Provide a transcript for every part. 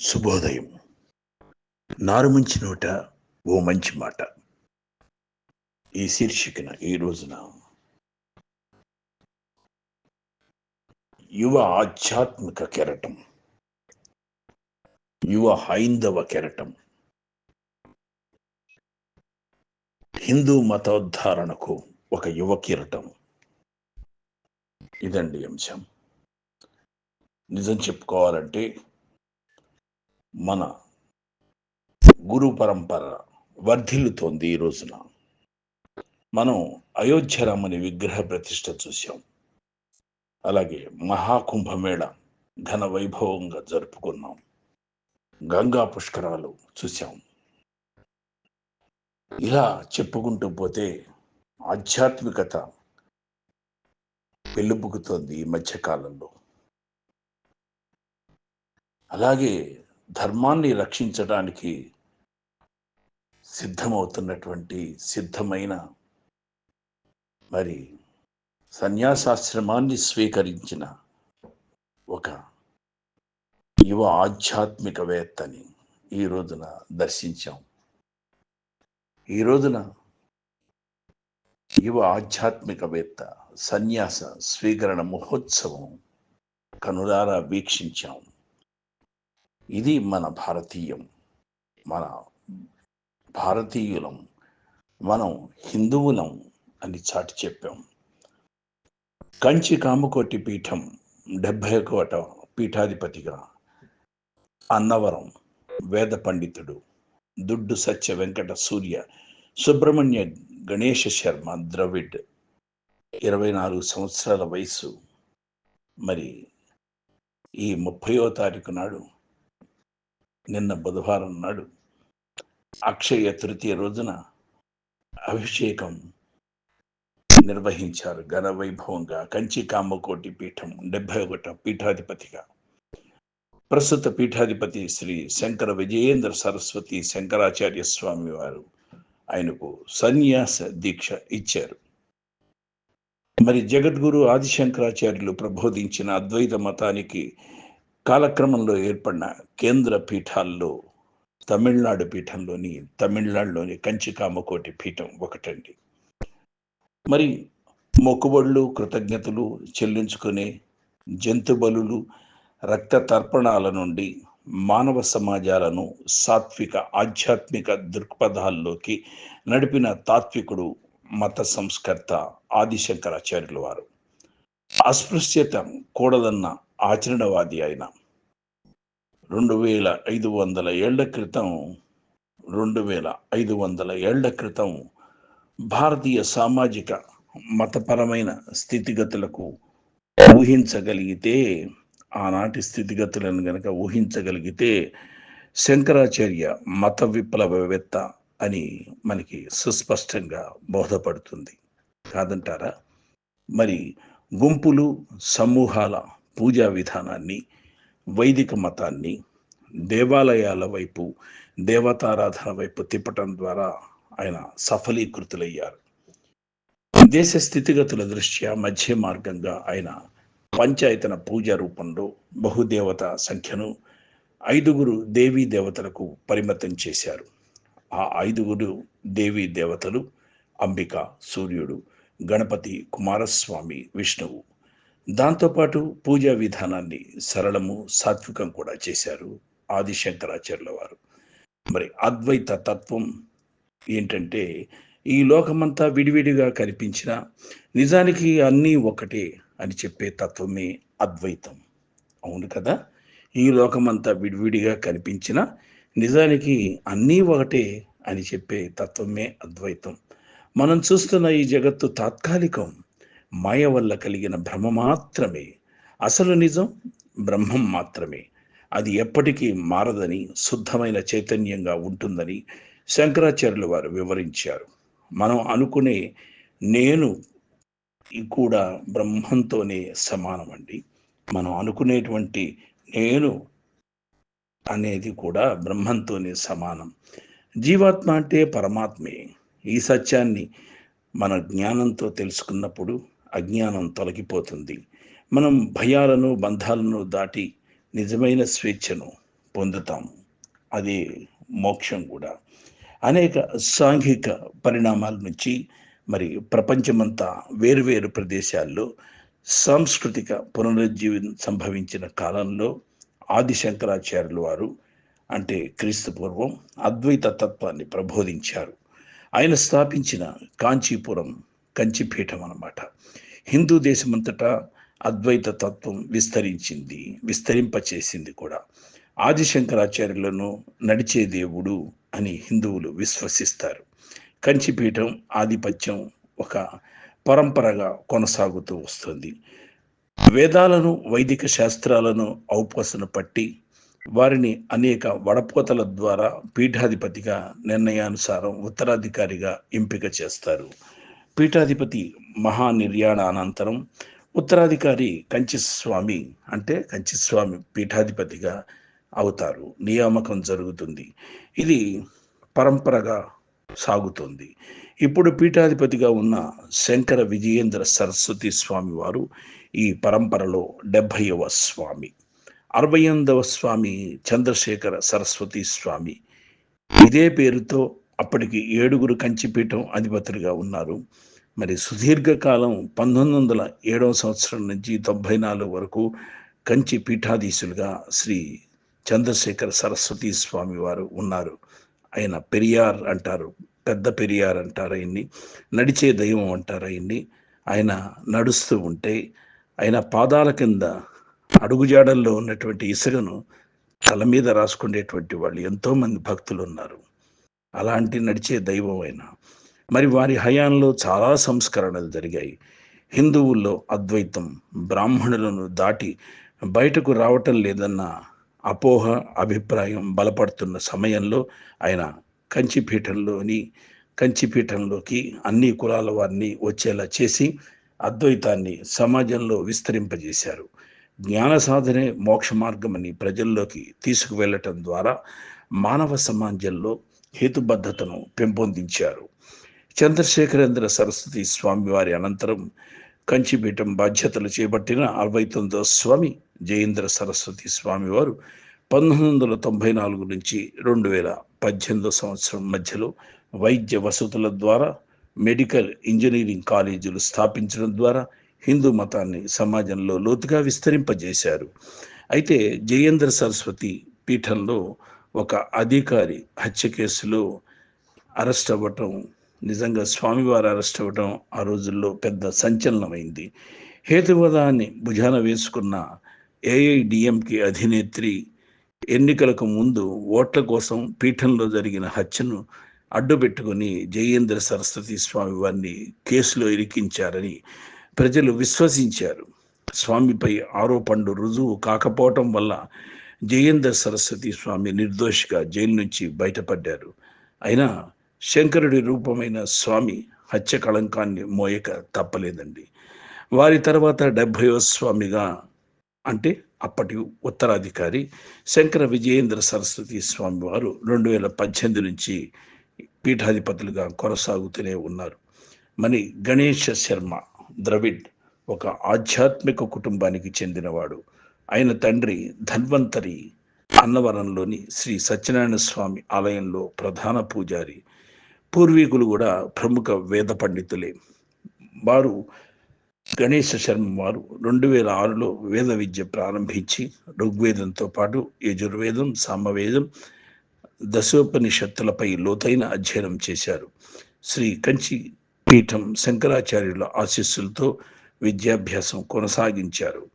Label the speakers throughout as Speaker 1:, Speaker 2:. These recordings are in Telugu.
Speaker 1: శుభోదయం. నారుమంచి నోట ఓ మంచి మాట. ఈ శీర్షికన ఈ రోజున యువ ఆధ్యాత్మిక కెరటం యువ హైందవ కెరటం హిందూ మతోద్ధారణకు ఒక యువ కిరటం. ఇదండి అంశం. నిజం చెప్పుకోవాలంటే మన గురు పరంపర వర్ధిల్లుతోంది ఈ రోజున. మనం అయోధ్యరామని విగ్రహ ప్రతిష్ట చూసాం అలాగే మహాకుంభమేళ ఘన వైభవంగా జరుపుకున్నాం. గంగా పుష్కరాలు చూసాం ఇలా చెప్పుకుంటూ పోతే ఆధ్యాత్మికత పెళ్ళుబుకుతోంది ఈ మధ్యకాలంలో. అలాగే ధర్మాన్ని రక్షించడానికి సిద్ధమవుతున్నటువంటి సిద్ధమైన మరి సన్యాసాశ్రమాన్ని స్వీకరించిన ఒక యువ ఆధ్యాత్మికవేత్తని ఈ రోజున దర్శించాం. ఈ రోజున యువ ఆధ్యాత్మికవేత్త సన్యాస స్వీకరణ మహోత్సవం కనులారా వీక్షించాం. ఇది మన భారతీయం. మన భారతీయులం. మనం హిందువులం అని చాటి చెప్పాం. కంచి కామకోటి పీఠం డెబ్భై ఒకట పీఠాధిపతిగా అన్నవరం వేద పండితుడు దుడ్డు సత్య వెంకట సూర్య సుబ్రహ్మణ్య గణేష శర్మ ద్రవిడ్ ఇరవై నాలుగు సంవత్సరాల వయసు మరి ఈ ముప్పయో తారీఖు నాడు నిన్న బుధవారం నాడు అక్షయ తృతీయ రోజున అభిషేకం నిర్వహించారు ఘన వైభవంగా. కంచి కామకోటి పీఠం డెబ్బై ఒకట పీఠాధిపతిగా. ప్రస్తుత పీఠాధిపతి శ్రీ శంకర విజయేంద్ర సరస్వతి శంకరాచార్య స్వామి వారు ఆయనకు సన్యాస దీక్ష ఇచ్చారు. మరి జగద్గురు ఆదిశంకరాచార్యులు ప్రబోధించిన అద్వైత మతానికి కాలక్రమంలో ఏర్పడిన కేంద్ర పీఠాల్లో తమిళనాడు పీఠంలోని తమిళనాడులోని కంచికామకోటి పీఠం ఒకటండి. మరి మొక్కుబడులు కృతజ్ఞతలు చెల్లించుకునే జంతు బలులు రక్త తర్పణాల నుండి మానవ సమాజాలను సాత్విక ఆధ్యాత్మిక దృక్పథాల్లోకి నడిపిన తాత్వికుడు మత సంస్కర్త ఆదిశంకరాచార్యుల వారు. అస్పృశ్యత కూడదన్న ఆచరణవాది అయిన రెండు వేల ఐదు వందల ఏళ్ళ క్రితం రెండు వేల ఐదు వందల ఏళ్ళ క్రితం భారతీయ సామాజిక మతపరమైన స్థితిగతులకు ఊహించగలిగితే ఆనాటి స్థితిగతులను గనక ఊహించగలిగితే శంకరాచార్య మత విప్లవవేత్త అని మనకి సుస్పష్టంగా బోధపడుతుంది. కాదంటారా? మరి గుంపులు సమూహాల పూజా విధానాన్ని వైదిక మతాన్ని దేవాలయాల వైపు దేవతారాధన వైపు తిప్పటం ద్వారా ఆయన సఫలీకృతులయ్యారు. దేశ స్థితిగతుల దృష్ట్యా మధ్య మార్గంగా ఆయన పంచాయతన పూజ రూపంలో బహుదేవత సంఖ్యను ఐదుగురు దేవీ దేవతలకు పరిమితం చేశారు. ఆ ఐదుగురు దేవీ దేవతలు అంబిక సూర్యుడు గణపతి కుమారస్వామి విష్ణువు దాంతోపాటు పూజా విధానాన్ని సరళము సాత్వికం కూడా చేశారు ఆదిశంకరాచార్యుల వారు. మరి అద్వైత తత్వం ఏంటంటే ఈ లోకమంతా విడివిడిగా కనిపించిన నిజానికి అన్నీ ఒకటే అని చెప్పే తత్వమే అద్వైతం. అవును కదా? ఈ లోకమంతా విడివిడిగా కనిపించిన నిజానికి అన్నీ ఒకటే అని చెప్పే తత్వమే అద్వైతం. మనం చూస్తున్న ఈ జగత్తు తాత్కాలికం. మాయ వల్ల కలిగిన భ్రమ మాత్రమే. అసలు నిజం? బ్రహ్మం మాత్రమే. అది ఎప్పటికీ మారదని శుద్ధమైన చైతన్యంగా ఉంటుందని శంకరాచార్యుల వారు వివరించారు. మనం అనుకునే నేను కూడా బ్రహ్మంతోనే సమానం అండి మనం అనుకునేటువంటి నేను అనేది కూడా బ్రహ్మంతోనే సమానం. జీవాత్మ అంటే పరమాత్మే. ఈ సత్యాన్ని మన జ్ఞానంతో తెలుసుకున్నప్పుడు అజ్ఞానం తొలగిపోతుంది. మనం భయాలను బంధాలను దాటి నిజమైన స్వేచ్ఛను పొందుతాము అది మోక్షం కూడా. అనేక సాంఘిక పరిణామాల నుంచి మరి ప్రపంచమంతా వేరువేరు ప్రదేశాల్లో సాంస్కృతిక పునరుజ్జీవనం సంభవించిన కాలంలో ఆది శంకరాచార్యుల వారు అంటే క్రీస్తు పూర్వం అద్వైత తత్వాన్ని ప్రబోధించారు. ఆయన స్థాపించిన కాంచీపురం కంచిపీఠం అన్నమాట. హిందూ దేశమంతటా అద్వైత తత్వం విస్తరించింది విస్తరింపచేసింది కూడా. ఆదిశంకరాచార్యులను నడిచే దేవుడు అని హిందువులు విశ్వసిస్తారు. కంచిపీఠం ఆధిపత్యం ఒక పరంపరగా కొనసాగుతూ వస్తుంది. వేదాలను వైదిక శాస్త్రాలను ఔపాసన పట్టి వారిని అనేక వడపోతల ద్వారా పీఠాధిపతిగా నిర్ణయానుసారం ఉత్తరాధికారిగా ఎంపిక చేస్తారు. పీఠాధిపతి మహానిర్యాణ అనంతరం ఉత్తరాధికారి కంచిస్వామి అంటే కంచిస్వామి పీఠాధిపతిగా అవుతారు. నియామకం జరుగుతుంది. ఇది పరంపరగా సాగుతుంది. ఇప్పుడు పీఠాధిపతిగా ఉన్న శంకర విజయేంద్ర సరస్వతి స్వామి వారు ఈ పరంపరలో డెబ్భైవ స్వామి. అరవై ఎనిమిదవ స్వామి చంద్రశేఖర సరస్వతి స్వామి. ఇదే పేరుతో అప్పటికి ఏడుగురు కంచిపీఠం అధిపతులుగా ఉన్నారు. మరి సుదీర్ఘకాలం పంతొమ్మిది వందల ఏడవ సంవత్సరం నుంచి తొంభై నాలుగు వరకు కంచి పీఠాధీశులుగా శ్రీ చంద్రశేఖర సరస్వతి స్వామి వారు ఉన్నారు. ఆయన పెరియార్ అంటారు పెద్ద పెరియార్ అంటారు ఆయన్ని నడిచే దైవం అంటారు ఆయన్ని. ఆయన నడుస్తూ ఉంటే ఆయన పాదాల కింద అడుగుజాడల్లో ఉన్నటువంటి ఇసుకను తల మీద రాసుకునేటువంటి వాళ్ళు ఎంతోమంది భక్తులు ఉన్నారు. అలాంటి నడిచే దైవం అయినా మరి వారి హయాంలో చాలా సంస్కరణలు జరిగాయి. హిందువుల్లో అద్వైతం బ్రాహ్మణులను దాటి బయటకు రావటం లేదన్న అపోహ అభిప్రాయం బలపడుతున్న సమయంలో ఆయన కంచిపీఠంలోని కంచిపీఠంలోకి అన్ని కులాల వారిని వచ్చేలా చేసి అద్వైతాన్ని సమాజంలో విస్తరింపజేశారు. జ్ఞాన సాధనే మోక్ష మార్గమని ప్రజల్లోకి తీసుకువెళ్ళటం ద్వారా మానవ సమాజంలో హేతుబద్ధతను పెంపొందించారు. చంద్రశేఖరేంద్ర సరస్వతి స్వామి వారి అనంతరం కంచిపీఠం బాధ్యతలు చేపట్టిన అరవై తొమ్మిదవ స్వామి జయేంద్ర సరస్వతి స్వామివారు పంతొమ్మిది వందల తొంభై నాలుగు నుంచి రెండు వేల పద్దెనిమిదో సంవత్సరం మధ్యలో వైద్య వసతుల ద్వారా మెడికల్ ఇంజనీరింగ్ కాలేజీలు స్థాపించడం ద్వారా హిందూ మతాన్ని సమాజంలో లోతుగా విస్తరింపజేశారు. అయితే జయేంద్ర సరస్వతి పీఠంలో ఒక అధికారి హత్య కేసులో అరెస్ట్ అవ్వటం నిజంగా స్వామివారు అరెస్ట్ అవ్వటం ఆ రోజుల్లో పెద్ద సంచలనమైంది. హేతువాదాన్ని భుజాన వేసుకున్న ఏఐడిఎంకి అధినేత్రి ఎన్నికలకు ముందు ఓట్ల కోసం పీఠంలో జరిగిన హత్యను అడ్డుపెట్టుకుని జయేంద్ర సరస్వతి స్వామి వారిని కేసులో ఇరికించారని ప్రజలు విశ్వసించారు. స్వామిపై ఆరోపణలు రుజువు కాకపోవటం వల్ల జయేంద్ర సరస్వతి స్వామి నిర్దోషిగా జైలు నుంచి బయటపడ్డారు. అయినా శంకరుడి రూపమైన స్వామి హత్య కళంకాన్ని మోయక తప్పలేదండి. వారి తర్వాత డెబ్భైవ స్వామిగా అంటే అప్పటి ఉత్తరాధికారి శంకర విజయేంద్ర సరస్వతి స్వామి వారు రెండు వేల పద్దెనిమిది నుంచి పీఠాధిపతులుగా కొనసాగుతూనే ఉన్నారు. మరి గణేష శర్మ ద్రవిడ్ ఒక ఆధ్యాత్మిక కుటుంబానికి చెందినవాడు. ఆయన తండ్రి ధన్వంతరి అన్నవరంలోని శ్రీ సత్యనారాయణ స్వామి ఆలయంలో ప్రధాన పూజారి పూర్వీకులు కూడా ప్రముఖ వేద పండితులే. వారు గణేశ శర్మ వారు రెండు వేల ఆరులో వేద విద్య ప్రారంభించి ఋగ్వేదంతో పాటు యజుర్వేదం సామవేదం దశోపనిషత్తులపై లోతైన అధ్యయనం చేశారు. శ్రీ కంచి పీఠం శంకరాచార్యుల ఆశీస్సులతో విద్యాభ్యాసం కొనసాగించారు.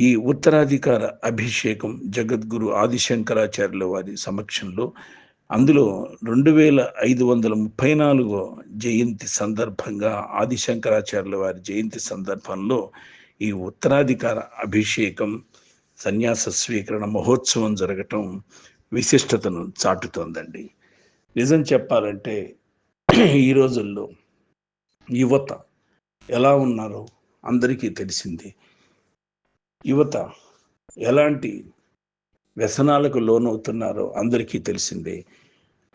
Speaker 1: ఈ ఉత్తరాధికార అభిషేకం జగద్గురు ఆదిశంకరాచార్యుల వారి సమక్షంలో అందులో రెండు వేల ఐదు వందల ముప్పై నాలుగు జయంతి సందర్భంగా ఆదిశంకరాచార్యుల వారి జయంతి సందర్భంలో ఈ ఉత్తరాధికార అభిషేకం సన్యాస స్వీకరణ మహోత్సవం జరగటం విశిష్టతను చాటుతోందండి. నిజం చెప్పాలంటే ఈ రోజుల్లో యువత ఎలా ఉన్నారో అందరికీ తెలిసింది. యువత ఎలాంటి వ్యసనాలకు లోనవుతున్నారో అందరికీ తెలిసిందే.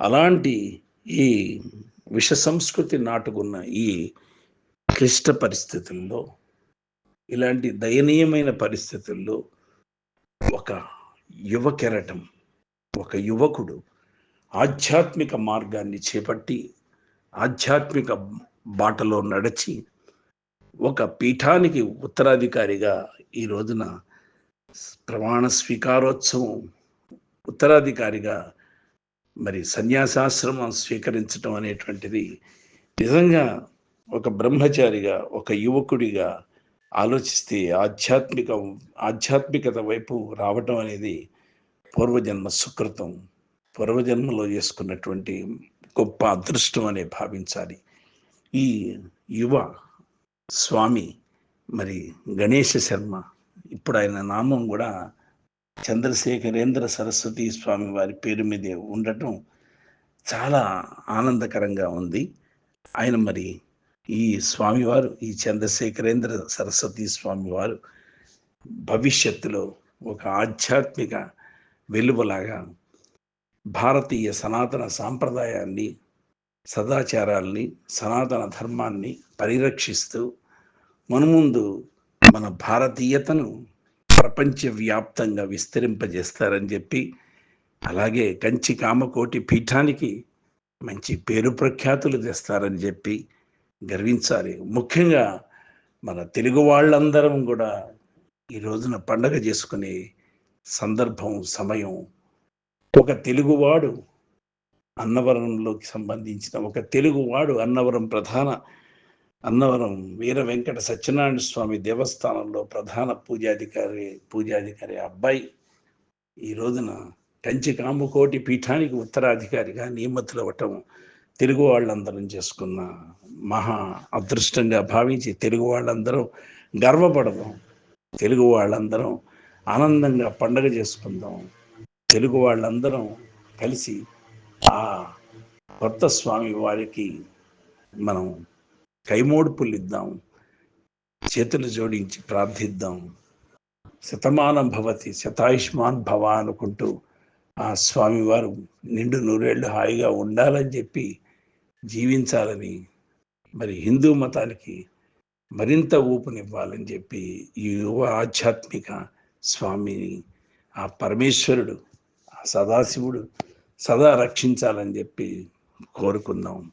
Speaker 1: అలాంటి ఈ విష సంస్కృతి నాటుకున్న ఈ క్లిష్ట పరిస్థితుల్లో ఇలాంటి దయనీయమైన పరిస్థితుల్లో ఒక యువ కెరటం ఒక యువకుడు ఆధ్యాత్మిక మార్గాన్ని చేపట్టి ఆధ్యాత్మిక బాటలో నడిచి ఒక పీఠానికి ఉత్తరాధికారిగా ఈ రోజున ప్రమాణ స్వీకారోత్సవం ఉత్తరాధికారిగా మరి సన్యాసాశ్రమం స్వీకరించడం అనేటువంటిది నిజంగా ఒక బ్రహ్మచారిగా ఒక యువకుడిగా ఆలోచిస్తే ఆధ్యాత్మిక ఆధ్యాత్మికత వైపు రావటం అనేది పూర్వజన్మ సుకృతం. పూర్వజన్మలో చేసుకున్నటువంటి గొప్ప అదృష్టం అనే భావించాలి. ఈ యువ స్వామి మరి గణేష శర్మ ఇప్పుడు ఆయన నామం కూడా చంద్రశేఖరేంద్ర సరస్వతి స్వామి వారి పేరు మీదే ఉండటం చాలా ఆనందకరంగా ఉంది. ఆయన మరి ఈ స్వామివారు ఈ చంద్రశేఖరేంద్ర సరస్వతి స్వామివారు భవిష్యత్తులో ఒక ఆధ్యాత్మిక వెలువలాగా భారతీయ సనాతన సాంప్రదాయాన్ని సదాచారాల్ని సనాతన ధర్మాన్ని పరిరక్షిస్తూ మనముందు మన భారతీయతను ప్రపంచవ్యాప్తంగా విస్తరింపజేస్తారని చెప్పి అలాగే కంచి కామకోటి పీఠానికి మంచి పేరు ప్రఖ్యాతులు తెస్తారని చెప్పి గర్వించాలి. ముఖ్యంగా మన తెలుగు వాళ్ళందరం కూడా ఈ రోజున పండగ చేసుకునే సందర్భం సమయం ఒక తెలుగువాడు అన్నవరంలోకి సంబంధించిన ఒక తెలుగువాడు అన్నవరం ప్రధాన అన్నవరం వీర వెంకట సత్యనారాయణ స్వామి దేవస్థానంలో ప్రధాన పూజాధికారి పూజాధికారి అబ్బాయి. ఈ రోజున కంచి కాముకోటి పీఠానికి ఉత్తరాధికారిగా నియమితులవ్వటం తెలుగు వాళ్ళందరం చేసుకున్న మహా అదృష్టంగా భావించి తెలుగు వాళ్ళందరం గర్వపడదాం. తెలుగు వాళ్ళందరం ఆనందంగా పండగ చేసుకుందాం. తెలుగు వాళ్ళందరం కలిసి ఆ కొత్త స్వామి వారికి మనం కైమోడుపులిద్దాం చేతులు జోడించి ప్రార్థిద్దాం. శతమానం భవతి శతాయుష్మాన్ భవ అనుకుంటూ ఆ స్వామివారు నిండు నూరేళ్ళు హాయిగా ఉండాలని చెప్పి జీవించాలని మరి హిందూ మతానికి మరింత ఊపునివ్వాలని చెప్పి ఈ యువ ఆధ్యాత్మిక స్వామిని ఆ పరమేశ్వరుడు ఆ సదాశివుడు సదా రక్షించాలని చెప్పి కోరుకుందాం.